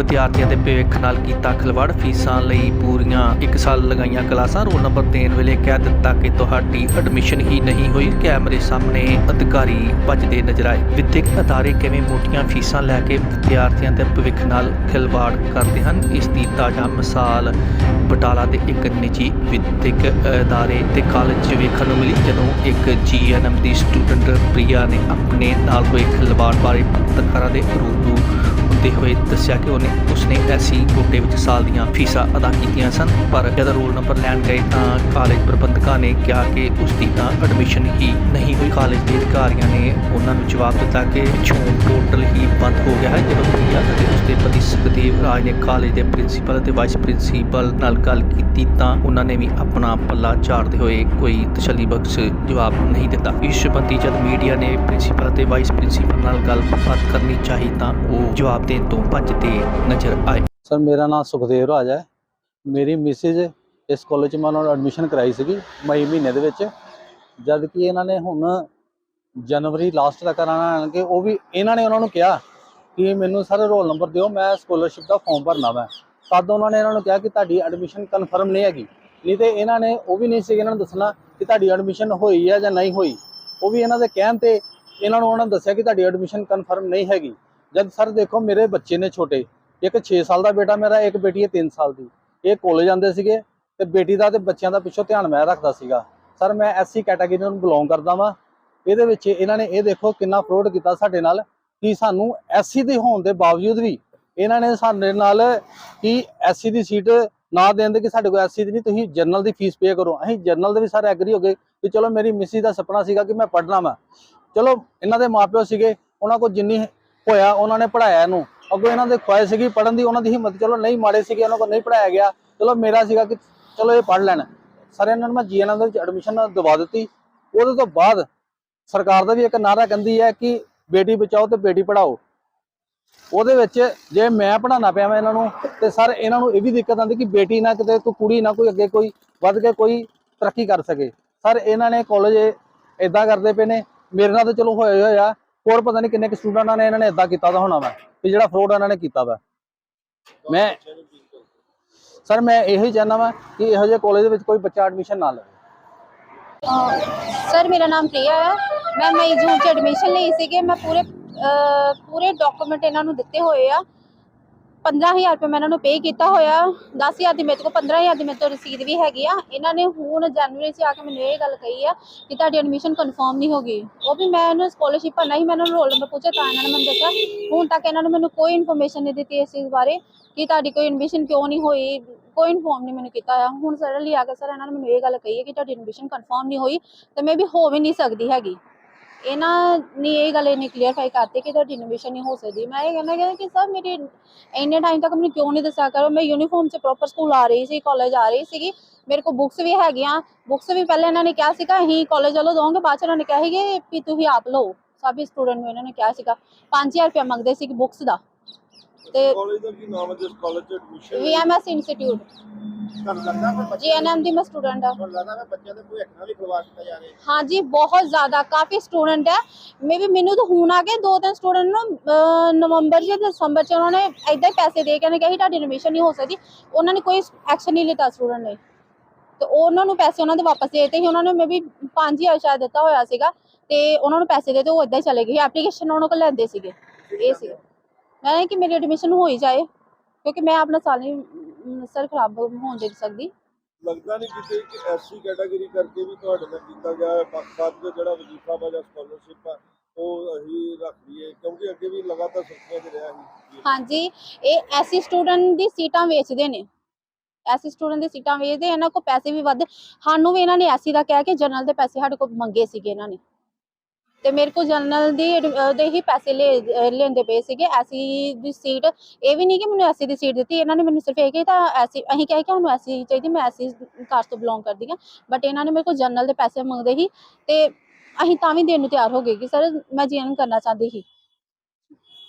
ਵਿਦਿਆਰਥੀਆਂ ਦੇ ਭਵਿੱਖ ਨਾਲ ਕੀਤਾ ਖਿਲਵਾੜ। ਫੀਸਾਂ ਲਈ ਪੂਰੀਆਂ 1 ਸਾਲ ਲਗਾਈਆਂ ਕਲਾਸਾਂ। ਰੋਲ ਨੰਬਰ ਦੇਣ ਵੇਲੇ ਕਹਿ ਦਿੱਤਾ ਕਿ ਤੁਹਾਡੀ ਐਡਮਿਸ਼ਨ ਹੀ ਨਹੀਂ ਹੋਈ। ਕੈਮਰੇ ਸਾਹਮਣੇ ਅਧਿਕਾਰੀ ਭੱਜਦੇ ਨਜ਼ਰ ਆਏ। ਵਿਦਿਅਕ ਅਦਾਰੇ ਕਿਵੇਂ ਮੋਟੀਆਂ ਫੀਸਾਂ ਲੈ ਕੇ ਵਿਦਿਆਰਥੀਆਂ ਦੇ ਭਵਿੱਖ ਨਾਲ ਖਿਲਵਾੜ ਕਰਦੇ ਹਨ? ਇਸ ਦੀ ਤਾਜ਼ਾ ਮਿਸਾਲ ਬਟਾਲਾ ਦੇ ਇੱਕ ਨਿੱਜੀ ਵਿਦਿਅਕ ਅਦਾਰੇ ਤੇ ਕਾਲਜ 'ਚ ਵੇਖਣ ਨੂੰ ਮਿਲੀ, ਜਦੋਂ ਇੱਕ ਜੀਐਨਐਮ ਦੀ ਸਟੂਡੈਂਟ ਪ੍ਰਿਆ ਨੇ ਆਪਣੇ ਨਾਲ ਹੋਏ ਖਿਲਵਾੜ ਬਾਰੇ ਪੱਤਰਕਾਰਾਂ ਦੇ ਰੂਬਰੂ ਹੁੰਦੇ ਹੋਏ ਦੱਸਿਆ ਕਿ ਉਹਨੇ, ਉਸਨੇ ਐਸੀ ਕੋਟੇ ਵਿੱਚ ਸਾਲ ਦੀਆਂ ਫੀਸਾਂ ਅਦਾ ਕੀਤੀਆਂ ਸਨ, ਪਰ ਜਦੋਂ ਰੋਲ ਨੰਬਰ ਲੈਣ ਗਏ ਤਾਂ ਕਾਲਜ ਪ੍ਰਬੰਧਕਾਂ ਨੇ ਕਿਹਾ ਕਿ ਉਸ ਦੀ ਤਾਂ ਐਡਮਿਸ਼ਨ ਹੀ ਨਹੀਂ ਹੋਈ। ਕਾਲਜ ਦੇ ਅਧਿਕਾਰੀਆਂ ਨੇ ਉਹਨਾਂ ਨੂੰ ਜਵਾਬ ਦਿੱਤਾ ਕਿ ਪਿੱਛੋਂ ਪੋਰਟਲ ਹੀ ਬੰਦ ਹੋ ਗਿਆ ਹੈ। ਜਦੋਂ ਪ੍ਰਿਆ ਅਤੇ ਉਸਦੇ ਪਤੀ ਸੁਖਦੇਵ ਰਾਜ ਨੇ ਕਾਲਜ ਦੇ ਪ੍ਰਿੰਸੀਪਲ ਅਤੇ ਵਾਈਸ ਪ੍ਰਿੰਸੀਪਲ ਨਾਲ ਗੱਲ ਕੀਤੀ ਤਾਂ ਉਹਨਾਂ ਨੇ ਵੀ ਆਪਣਾ ਪੱਲਾ ਝਾੜਦੇ ਹੋਏ ਕੋਈ ਤਸੱਲੀ ਬਖਸ਼ ਜਵਾਬ ਨਹੀਂ ਦਿੱਤਾ। ਇਸ ਸੰਬੰਧੀ ਜਦ ਮੀਡੀਆ ਨੇ ਪ੍ਰਿੰਸੀਪਲ ਅਤੇ ਵਾਈਸ ਪ੍ਰਿੰਸੀਪਲ ਨਾਲ ਗੱਲਬਾਤ ਕਰਨੀ ਚਾਹੀ ਤਾਂ ਉਹ ਜਵਾਬ ਦੇਣ ਤੋਂ ਭੱਜਦੇ ਨਜ਼ਰ ਆਏ ਸਰ, ਮੇਰਾ ਨਾਮ ਸੁਖਦੇਵ ਰਾਜ ਹੈ। ਮੇਰੀ ਮਿਸਿਸ ਇਸ ਕਾਲਜ 'ਚ ਮੈਂ ਉਹਨਾਂ ਨੂੰ ਐਡਮਿਸ਼ਨ ਕਰਾਈ ਸੀਗੀ ਮਈ ਮਹੀਨੇ ਦੇ ਵਿੱਚ। ਜਦ ਕਿ ਇਹਨਾਂ ਨੇ ਹੁਣ ਜਨਵਰੀ ਲਾਸਟ ਤੱਕ ਕਰਾਣਾ ਕਿ ਉਹ ਵੀ ਇਹਨਾਂ ਨੇ ਉਹਨਾਂ ਨੂੰ ਕਿਹਾ ਕਿ ਮੈਨੂੰ ਸਰ ਰੋਲ ਨੰਬਰ ਦਿਓ, ਮੈਂ ਸਕਾਲਰਸ਼ਿਪ ਦਾ ਫਾਰਮ ਭਰਨਾ ਵਾ। ਤਦ ਉਹਨਾਂ ਨੇ ਇਹਨਾਂ ਨੂੰ ਕਿਹਾ ਕਿ ਤੁਹਾਡੀ ਐਡਮਿਸ਼ਨ ਕਨਫਰਮ ਨਹੀਂ ਹੈਗੀ। ਨਹੀਂ ਤੇ ਇਹਨਾਂ ਨੇ ਉਹ ਵੀ ਨਹੀਂ ਸੀ ਇਹਨਾਂ ਨੂੰ ਦੱਸਣਾ ਕਿ ਤੁਹਾਡੀ ਐਡਮਿਸ਼ਨ ਹੋਈ ਹੈ ਜਾਂ ਨਹੀਂ ਹੋਈ। ਉਹ ਵੀ ਇਹਨਾਂ ਦੇ ਕਹਿਣ ਤੇ ਇਹਨਾਂ ਨੂੰ ਉਹਨਾਂ ਨੇ ਦੱਸਿਆ ਕਿ ਤੁਹਾਡੀ ਐਡਮਿਸ਼ਨ ਕਨਫਰਮ ਨਹੀਂ ਹੈਗੀ। ਜਦ ਸਰ ਦੇਖੋ ਮੇਰੇ ਬੱਚੇ ਨੇ ਛੋਟੇ, ਇੱਕ 6 ਸਾਲ ਦਾ ਬੇਟਾ ਮੇਰਾ, ਇੱਕ ਬੇਟੀ ਹੈ 3 ਸਾਲ ਦੀ। ਇਹ ਕਾਲਜ ਜਾਂਦੇ ਸੀਗੇ ਤੇ ਬੇਟੀ ਦਾ ਤੇ ਬੱਚਿਆਂ ਦਾ ਪਿੱਛੋਂ ਧਿਆਨ ਮੈਂ ਰੱਖਦਾ ਸੀਗਾ। ਸਰ ਮੈਂ ਐਸਸੀ ਕੈਟਾਗਰੀ ਨੂੰ ਬਿਲੋਂਗ ਕਰਦਾ ਵਾਂ। ਇਹਦੇ ਵਿੱਚ ਇਹਨਾਂ ਨੇ ਇਹ ਦੇਖੋ ਕਿੰਨਾ ਫਰੋਡ ਕੀਤਾ ਸਾਡੇ ਨਾਲ ਕਿ ਸਾਨੂੰ ਐਸਸੀ ਦੇ ਹੋਣ ਦੇ ਬਾਵਜੂਦ ਵੀ ਇਹਨਾਂ ਨੇ ਸਾਡੇ ਨਾਲ ਕਿ ਐਸਸੀ ਦੀ ਸੀਟ ਨਾ ਦੇਣ ਦੇ ਕਿ ਸਾਡੇ ਕੋਲ ਐਸਸੀ ਦੀ ਨਹੀਂ, ਤੁਸੀਂ ਜਰਨਲ ਦੀ ਫੀਸ ਪੇ ਕਰੋ। ਅਸੀਂ ਜਨਰਲ ਦੇ ਵੀ ਸਾਰੇ ਐਗਰੀ ਹੋ ਗਏ ਕਿ ਚਲੋ ਮੇਰੀ ਮਿਸੀ ਦਾ ਸੁਪਨਾ ਸੀਗਾ ਕਿ ਮੈਂ ਪੜ੍ਹਨਾ ਵਾ। ਚਲੋ ਇਹਨਾਂ ਦੇ ਮਾਪਿਓ ਸੀਗੇ, ਉਹਨਾਂ ਕੋਲ ਜਿੰਨੀ ਹੋਇਆ, ਉਹਨਾਂ ਨੇ ਪੜਾਇਆ ਇਹਨੂੰ। ਅੱਗੋਂ ਇਹਨਾਂ ਦੇ ਖੁਆਇਸ਼ ਸੀਗੀ ਪੜਨ ਦੀ, ਉਹਨਾਂ ਦੀ ਹਿੰਮਤ ਚਲੋ ਨਹੀਂ ਮਾੜੇ ਸੀਗੇ ਉਹਨਾਂ ਕੋਲ ਨਹੀਂ ਪੜਾਇਆ ਗਿਆ। ਚਲੋ ਮੇਰਾ ਸੀਗਾ ਕਿ ਚਲੋ ਇਹ ਪੜ ਲੈਣ। ਸਾਰੇ, ਇਹਨਾਂ ਨੂੰ ਮੈਂ ਜੀਐਨਐਮ ਦੇ ਵਿੱਚ ਐਡਮਿਸ਼ਨ ਦਵਾ ਦਿੱਤੀ। ਉਹਦੇ ਤੋਂ ਬਾਅਦ ਸਰਕਾਰ ਦਾ ਵੀ ਇੱਕ ਨਾਰਾ ਕਹਿੰਦੀ ਹੈ ਕਿ ਬੇਟੀ ਬਚਾਓ ਤੇ ਬੇਟੀ ਪੜਾਓ ਉਹਦੇ ਵਿੱਚ ਜੇ ਮੈਂ ਪੜਾਉਣਾ ਪਿਆ ਮੈਂ ਇਹਨਾਂ ਨੂੰ, ਤੇ ਸਰ, ਇਹਨਾਂ ਨੂੰ ਇਹ ਵੀ ਦਿੱਕਤ ਆਉਂਦੀ ਕਿ ਬੇਟੀ ਨਾ ਕਿਤੇ, ਕੋਈ ਕੁੜੀ ਨਾ ਕੋਈ ਅੱਗੇ ਕੋਈ ਵੱਧ ਕੇ ਕੋਈ ਤਰੱਕੀ ਕਰ ਸਕੇ। ਸਰ, ਇਹਨਾਂ ਨੇ ਕਾਲਜ ਇਦਾਂ ਕਰਦੇ ਪਏ ਨੇ। ਮੇਰੇ ਨਾਲ ਤਾਂ ਚਲੋ ਹੋਇਆ ਹੋਇਆ। ਹੋਰ ਪਤਾ ਨਹੀਂ ਕਿੰਨੇ ਕੁ ਸਟੂਡੈਂਟਾਂ ਨੇ ਇਹਨਾਂ ਨੇ ਇਦਾਂ ਕੀਤਾ ਤਾਂ ਹੋਣਾ ਵਾ ਕਿ ਜਿਹੜਾ ਫਰੋਡ ਇਹਨਾਂ ਨੇ ਕੀਤਾ ਵਾ। ਮੈਂ ਸਰ ਮੈਂ ਇਹੋ ਹੀ ਚਾਹੁੰਦਾ ਵਾ ਕਿ ਇਹੋ ਜਿਹੇ ਕਾਲਜ ਦੇ ਵਿੱਚ ਕੋਈ ਬੱਚਾ ਐਡਮਿਸ਼ਨ ਨਾ ਲਵੇ। ਸਰ ਮੇਰਾ ਨਾਮ ਪ੍ਰਿਆ ਹੈ ਮੈਂ ਮਈ ਜੂਨ ਚ ਐਡਮਿਸ਼ਨ ਲਈ ਸੀਗੇ। ਮੈਂ ਪੂਰੇ ਅਹ, ਪੂਰੇ ਡਾਕੂਮੈਂਟ ਇਹਨਾਂ ਨੂੰ ਦਿੱਤੇ ਹੋਏ ਆ। 15000 ਰੁਪਏ ਮੈਂ ਇਹਨਾਂ ਨੂੰ ਪੇ ਕੀਤਾ ਹੋਇਆ। 10000 ਦੀ ਮੇਰੇ ਕੋਲ 15000 ਦੀ ਮੇਰੇ ਤੋਂ ਰਸੀਦ ਵੀ ਹੈਗੀ ਆ। ਇਹਨਾਂ ਨੇ ਹੁਣ ਜਨਵਰੀ 'ਚ ਆ ਕੇ ਮੈਨੂੰ ਇਹ ਗੱਲ ਕਹੀ ਆ ਕਿ ਤੁਹਾਡੀ ਐਡਮਿਸ਼ਨ ਕਨਫਰਮ ਨਹੀਂ ਹੋ ਗਈ। ਉਹ ਵੀ ਮੈਂ ਇਹਨੂੰ ਸਕਾਲਰਸ਼ਿਪ ਭਰਨਾ ਸੀ, ਮੈਂ ਇਹਨਾਂ ਨੂੰ ਰੋਲ ਨੰਬਰ ਪੁੱਛਿਆ, ਤਾਂ ਇਹਨਾਂ ਨੇ ਮੈਨੂੰ ਦੱਸਿਆ। ਹੁਣ ਤੱਕ ਇਹਨਾਂ ਨੇ ਮੈਨੂੰ ਕੋਈ ਇਨਫੋਰਮੇਸ਼ਨ ਨਹੀਂ ਦਿੱਤੀ ਇਸ ਚੀਜ਼ ਬਾਰੇ ਕਿ ਤੁਹਾਡੀ ਕੋਈ ਐਡਮਿਸ਼ਨ ਕਿਉਂ ਨਹੀਂ ਹੋਈ। ਕੋਈ ਇਨਫੋਰਮ ਨਹੀਂ ਮੈਨੂੰ ਕੀਤਾ ਆ ਹੁਣ ਸਡਨਲੀ ਆ ਕੇ ਸਰ ਇਹਨਾਂ ਨੇ ਮੈਨੂੰ ਇਹ ਗੱਲ ਕਹੀ ਹੈ ਕਿ ਤੁਹਾਡੀ ਐਡਮਿਸ਼ਨ ਕਨਫਰਮ ਨਹੀਂ ਹੋਈ ਤੇ ਮੈਂ ਵੀ ਹੋ ਵੀ ਨਹੀਂ ਸਕਦੀ ਹੈਗੀ। ਇਹਨਾਂ ਨੇ ਇਹ ਗੱਲ ਇਹਨੇ ਕਲੀਅਰਫਾਈ ਕਰਤੀ ਕਿ ਤੁਹਾਡੀ ਐਡਮਿਸ਼ਨ ਨਹੀਂ ਹੋ ਸਕਦੀ। ਮੈਂ ਇਹ ਕਹਿਣਾ ਕਿ ਸਰ ਮੇਰੀ ਇੰਨੇ ਟਾਈਮ ਤੱਕ ਮੈਨੂੰ ਕਿਉਂ ਨਹੀਂ ਦੱਸਿਆ ਕਰੋ? ਮੈਂ ਯੂਨੀਫਾਰਮ 'ਚ ਪ੍ਰੋਪਰ ਸਕੂਲ ਆ ਰਹੀ ਸੀ ਕਾਲਜ ਆ ਰਹੀ ਸੀਗੀ। ਮੇਰੇ ਕੋਲ ਬੁੱਕਸ ਵੀ ਹੈਗੀਆਂ। ਬੁੱਕਸ ਵੀ ਪਹਿਲਾਂ ਇਹਨਾਂ ਨੇ ਕਿਹਾ ਸੀਗਾ, ਅਸੀਂ ਕਾਲਜ ਵੱਲੋਂ ਦਵਾਂਗੇ। ਬਾਅਦ ਚ ਇਹਨਾਂ ਨੇ ਕਿਹਾ ਸੀਗੇ ਵੀ ਤੁਸੀਂ ਆਪ ਲਓ। ਸਭੀ ਸਟੂਡੈਂਟ ਨੂੰ ਇਹਨਾਂ ਨੇ ਕਿਹਾ ਸੀਗਾ। 5000 ਰੁਪਏ ਮੰਗਦੇ ਸੀ ਬੁੱਕਸ ਦਾ। ਤੇ ਕਾਲਜ ਦਾ ਕੀ ਨਾਮ ਹੈ ਜਿਸ ਕਾਲਜ ਚ ਐਡਮਿਸ਼ਨ ਵੀਐਮਐਸ ਇੰਸਟੀਚਿਊਟ ਤੁਹਾਨੂੰ ਲੱਗਦਾ ਕਿ ਬੱਚੇ ਜੀਐਨਐਮ ਦੀ ਮੈਂ ਸਟੂਡੈਂਟ ਆ ਤੁਹਾਨੂੰ ਲੱਗਦਾ ਬੱਚਿਆਂ ਦੇ ਕੋਈ ਅੱਖਾਂ ਵੀ ਖਲਵਾ ਦਿੱਤਾ ਜਾ ਰਿਹਾ ਹਾਂਜੀ ਬਹੁਤ ਜ਼ਿਆਦਾ ਕਾਫੀ ਸਟੂਡੈਂਟ ਹੈ। ਮੇਬੀ ਮੈਨੂੰ ਤਾਂ ਹੁਣ ਆ ਕੇ ਦੋ ਤਿੰਨ ਸਟੂਡੈਂਟ ਨੂੰ ਅਹ, ਨਵੰਬਰ ਜਾਂ ਦਸੰਬਰ ਚ ਉਹਨਾਂ ਨੇ ਐਦਾਂ ਹੀ ਪੈਸੇ ਦੇ ਕੇ ਨੇ ਕਿਹਾ ਤੁਹਾਡੀ ਐਡਮਿਸ਼ਨ ਨਹੀਂ ਹੋ ਸਕਦੀ। ਉਹਨਾਂ ਨੇ ਕੋਈ ਐਕਸ਼ਨ ਨਹੀਂ ਲਿੱਤਾ ਸਟੂਡੈਂਟ ਨੇ। ਤੇ ਉਹਨਾਂ ਨੂੰ ਪੈਸੇ ਉਹਨਾਂ ਦੇ ਵਾਪਸ ਦੇ ਦਿੱਤੇ ਸੀ। ਉਹਨਾਂ ਨੇ ਮੇਬੀ 5000 ਸ਼ਾਇਦ ਦਿੱਤਾ ਹੋਇਆ ਸੀਗਾ। ਤੇ ਉਹਨਾਂ ਨੂੰ ਪੈਸੇ ਦੇ ਤੇ ਉਹ ਇਦਾਂ ਹੀ ਚਲੇ ਗਏ ਐਪਲੀਕੇਸ਼ਨ ਉਹਨਾਂ ਕੋਲ ਲੈਂਦੇ ਸੀਗੇ। ਇਹ ਸੀ ਮੈਂ ਕਿ ਮੇਰੀ ਐਡਮਿਸ਼ਨ ਹੋ ਹੀ ਜਾਏ ਕਿਉਂਕਿ ਮੈਂ ਆਪਣਾ ਸਾਲ ਨਹੀਂ ਸਰ ਖਰਾਬ ਹੋਣ ਦੇ ਸਕਦੀ। ਲੱਗਦਾ ਨਹੀਂ ਕਿਤੇ ਕਿ ਐਸਸੀ ਕੈਟਾਗਰੀ ਕਰਕੇ ਵੀ ਤੁਹਾਡੇ ਨਾਲ ਕੀਤਾ ਗਿਆ ਹੈ ਪੱਖਪਾਤ ਦਾ ਜਿਹੜਾ ਵਜ਼ੀਫਾ ਵਾ ਜਾਂ ਸਕਾਲਰਸ਼ਿਪ ਆ ਉਹ ਅਸੀਂ ਰੱਖ ਲਈਏ ਕਿਉਂਕਿ ਅੱਗੇ ਵੀ ਲਗਾਤਾਰ ਸੁਰਖੀਆਂ 'ਚ ਰਿਹਾ ਸੀ। ਹਾਂਜੀ ਇਹ ਐਸੀ ਸਟੂਡੈਂਟ ਦੀ ਸੀਟਾਂ ਵੇਚਦੇ ਨੇ। ਐਸੀ ਸਟੂਡੈਂਟ ਦੀ ਸੀਟਾਂ ਵੇਚਦੇ ਇਹਨਾਂ ਕੋਲ ਪੈਸੇ ਵੀ ਵੱਧ ਸਾਨੂੰ ਵੀ ਇਹਨਾਂ ਨੇ ਐਸੀ ਦਾ ਕਹਿ ਕੇ ਜਨਰਲ ਦੇ ਪੈਸੇ ਸਾਡੇ ਕੋਲ ਮੰਗੇ ਸੀਗੇ ਇਹਨਾਂ ਨੇ। ਤੇ ਮੇਰੇ ਕੋਲ ਜਨਰਲ ਦੀ ਐਡ- ਹੀ ਪੈਸੇ ਲੈ ਲੈਂਦੇ ਪਏ ਸੀਗੇ। ਐਸੀ ਦੀ ਸੀਟ, ਇਹ ਵੀ ਨਹੀਂ ਕਿ ਮੈਨੂੰ ਐਸੀ ਦੀ ਸੀਟ ਦਿੱਤੀ। ਇਹਨਾਂ ਨੇ ਮੈਨੂੰ ਸਿਰਫ ਇਹ ਕਿ ਤਾਂ ਐਸੀ, ਅਸੀਂ ਕਹਿ ਕੇ ਸਾਨੂੰ ਐਸੀ ਚਾਹੀਦੀ, ਮੈਂ ਐਸੀ ਕਾਸਟ ਤੋਂ ਬਿਲੋਂਗ ਕਰਦੀ ਹਾਂ। ਬਟ ਇਹਨਾਂ ਨੇ ਮੇਰੇ ਕੋਲ ਜਨਰਲ ਦੇ ਪੈਸੇ ਮੰਗਦੇ ਸੀ ਤੇ ਅਸੀਂ ਤਾਂ ਵੀ ਦੇਣ ਨੂੰ ਤਿਆਰ ਹੋ ਗਏ ਕਿ ਸਰ ਮੈਂ ਜੀਐਨ ਕਰਨਾ ਚਾਹੁੰਦੀ ਸੀ।